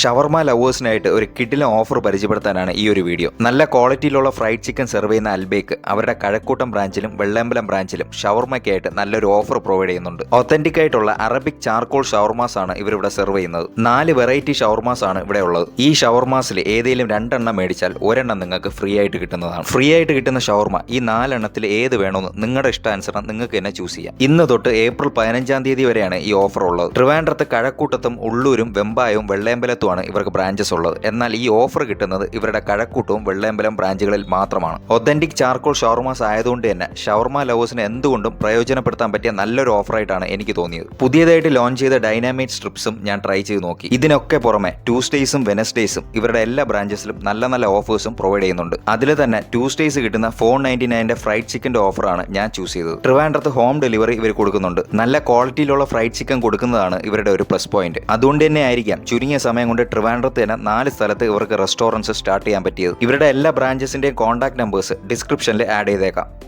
ഷവർമ ലവേഴ്സിനായിട്ട് ഒരു കിഡിലെ ഓഫർ പരിചയപ്പെടുത്താനാണ് ഈ ഒരു വീഡിയോ നല്ല ക്വാളിറ്റിയിലുള്ള ഫ്രൈഡ് ചിക്കൻ സെർവ് ചെയ്യുന്ന അൽബേക്ക് അവരുടെ കഴക്കൂട്ടം ബ്രാഞ്ചിലും വെള്ളയമ്പലം ബ്രാഞ്ചിലും ഷവർമയ്ക്കായിട്ട് നല്ലൊരു ഓഫർ പ്രൊവൈഡ് ചെയ്യുന്നുണ്ട്. ഒത്തന്റിക് ആയിട്ടുള്ള അറബിക് ചാർക്കോൾ ഷവർമാസ് ആണ് ഇവരിവിടെ സെർവ് ചെയ്യുന്നത്. നാല് വെറൈറ്റി ഷവർമാസ് ആണ് ഇവിടെ ഉള്ളത്. ഈ ഷവർമാസിൽ ഏതെങ്കിലും രണ്ടെണ്ണം മേടിച്ചാൽ ഒരെണ്ണം നിങ്ങൾക്ക് ഫ്രീ ആയിട്ട് കിട്ടുന്നതാണ്. ഫ്രീ ആയിട്ട് കിട്ടുന്ന ഷവർമ ഈ നാലെണ്ണത്തിൽ ഏത് വേണമെന്ന് നിങ്ങളുടെ ഇഷ്ടാനുസരണം നിങ്ങൾക്ക് തന്നെ ചൂസ് ചെയ്യാം. ഇന്ന് തൊട്ട് ഏപ്രിൽ പതിനഞ്ചാം തീയതി വരെയാണ് ഈ ഓഫർ ഉള്ളത്. ട്രിവാൻഡ്രത്ത് കഴക്കൂട്ടത്തും ഉള്ളൂരും വെമ്പായവും വെള്ളയമ്പലത്തുമാണ് ഇവർക്ക് ബ്രാഞ്ചസ് ഉള്ളത്. എന്നാൽ ഈ ഓഫർ കിട്ടുന്നത് ഇവരുടെ കഴക്കൂട്ടവും വെള്ളയമ്പലം ബ്രാഞ്ചുകളിൽ മാത്രമാണ്. ഒത്തന്റിക് ചാർക്കോൾ ഷവർമാസ് ആയതുകൊണ്ട് തന്നെ ഷവർമ ലവേഴ്സിന് എന്തുകൊണ്ടും പ്രയോജനപ്പെടുത്താൻ പറ്റിയ നല്ലൊരു ഓഫറായിട്ടാണ് എനിക്ക് തോന്നിയത്. പുതിയതായിട്ട് ലോഞ്ച് ചെയ്ത ഡൈനാമിക് സ്ട്രിപ്സും ഞാൻ ട്രൈ ചെയ്ത് നോക്കി. ഇതിനൊക്കെ പുറമെ ട്യൂസ്ഡേയ്സും വെനസ്ഡേയ്സും ഇവരുടെ എല്ലാ ബ്രാഞ്ചസിലും നല്ല നല്ല ഓഫേഴ്സും പ്രൊവൈഡ് ചെയ്യുന്നുണ്ട്. അതിൽ തന്നെ ട്യൂസ്ഡേയ്സ് കിട്ടുന്ന ഫോർ നയന്റി നയന്റെ ഫ്രൈഡ് ചിക്കന്റെ ഓഫറാണ് ഞാൻ ചൂസ് ചെയ്തത്. ട്രിവാൻഡ്രത്ത് ഹോം ഡെലിവറി ഇവർ കൊടുക്കുന്നുണ്ട്. നല്ല ക്വാളിറ്റിയിലുള്ള ഫ്രൈഡ് ചിക്കൻ കൊടുക്കുന്നതാണ് ഇവരുടെ ഒരു പ്ലസ് പോയിന്റ് അതുകൊണ്ട് തന്നെ ആയിരിക്കാം ചുരുങ്ങിയ സമയം ട്രിവാൻഡ്രത്ത് തന്നെ നാല് സ്ഥലത്ത് ഇവർക്ക് റെസ്റ്റോറന്റ്സ് സ്റ്റാർട്ട് ചെയ്യാൻ പറ്റിയത്. ഇവരുടെ എല്ലാ ബ്രാഞ്ചസിന്റെയും കോൺടാക്ട് നമ്പേഴ്സ് ഡിസ്ക്രിപ്ഷനിൽ ആഡ് ചെയ്തേക്കാം.